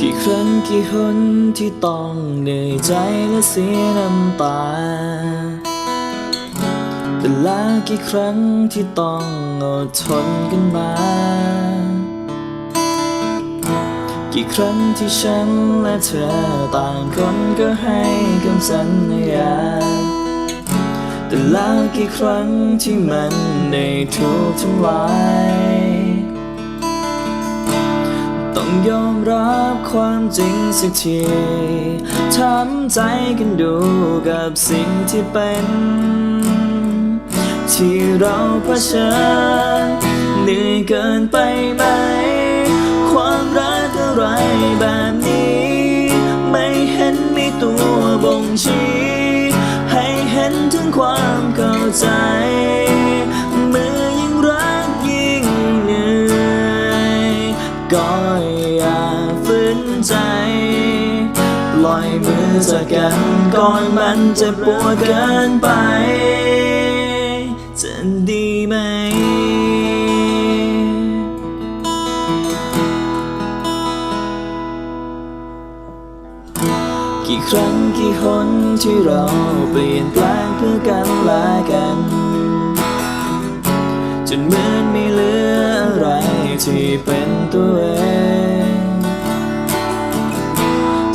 กี่ครั้งกี่หนที่ต้องเหนื่อยใจและเสียน้ำตา แต่ล้วกี่ครั้งที่ต้องอดทนกันมา กี่ครั้งที่ฉันและเธอต่างคนก็ให้คำสัญญา แต่ล้วกี่ครั้งที่มันได้ถูกทำลาย ต้องยอมรับความจริงสักทีทำใจกันดูกับสิ่งที่เป็น ที่เราเผชิญเหนื่อยเกินไปไหม ความรักอะไรแบบนี้ ไม่เห็นมีตัวบ่งชี้ ให้เห็นถึงความเข้าใจ ก็อย่าฝืนใจ ปล่อยมือจากกันก่อนมันจะปวดเกินไป จะดีไหมกี่ครั้งกี่หนที่เราเปลี่ยนแปลงเพื่อกันและกัน จนเหมือนไม่เหลือ ที่เป็นตัวเอง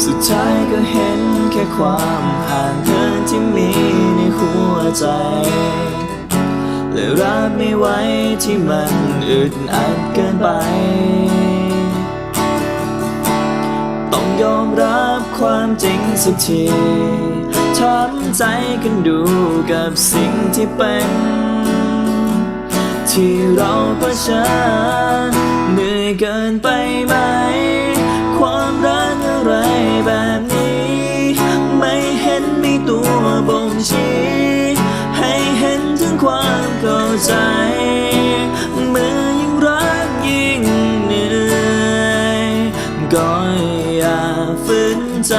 สุดท้ายก็เห็นแค่ความห่างเหินที่มีในหัวใจ และรับไม่ไหวที่มันอึดอัดเกินไป ต้องยอมรับความจริงสักทีทำใจกันดูกับสิ่งที่เป็น ที่เราเผชิญเหนื่อยเกินไปไหม ความรักอะไรแบบนี้ ไม่เห็นมีตัวบ่งชี้ให้เห็นถึงความเข้าใจเมื่อยิ่งรักยิ่งเหนื่อยก็อย่าฝืนใจ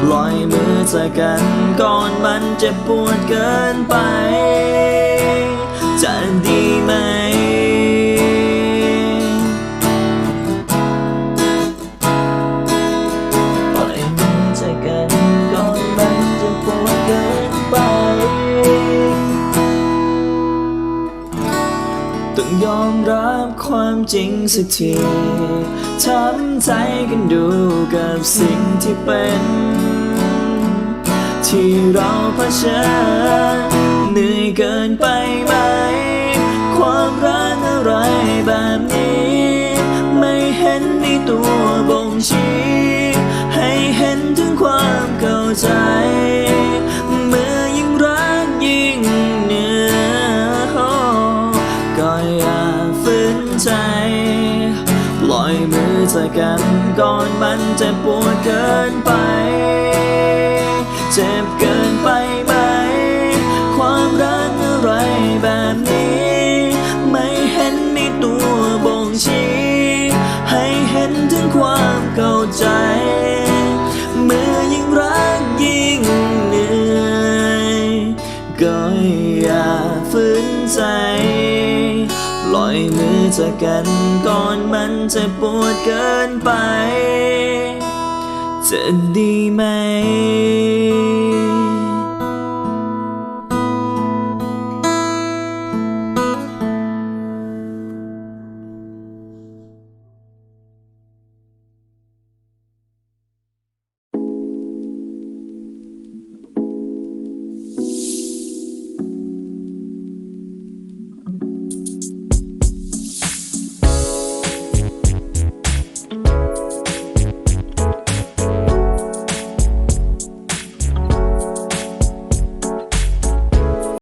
ปล่อยมือจากกันก่อนมันจะปวดเกินไป จะดีไหม ปล่อยมือจากกันก่อนมันจะปวดเกินไป ต้องยอมรับความจริงสักทีทำใจกันดูกับสิ่งที่เป็น ที่เราเผชิญเหนื่อยเกินไปไหม อยมือจากกันก่อนมันจะปวดเกินไป เจ็บเกินไปไหม ความรักอะไรแบบนี้ ไม่เห็นมีตัวบ่งชี้ ให้เห็นถึงความเข้าใจ เมื่อยิ่งรักยิ่งเหนื่อย ก็อย่าฝืนใจ อยมือจากกันก่อนมันจะปวดเกินไป จะดีไหม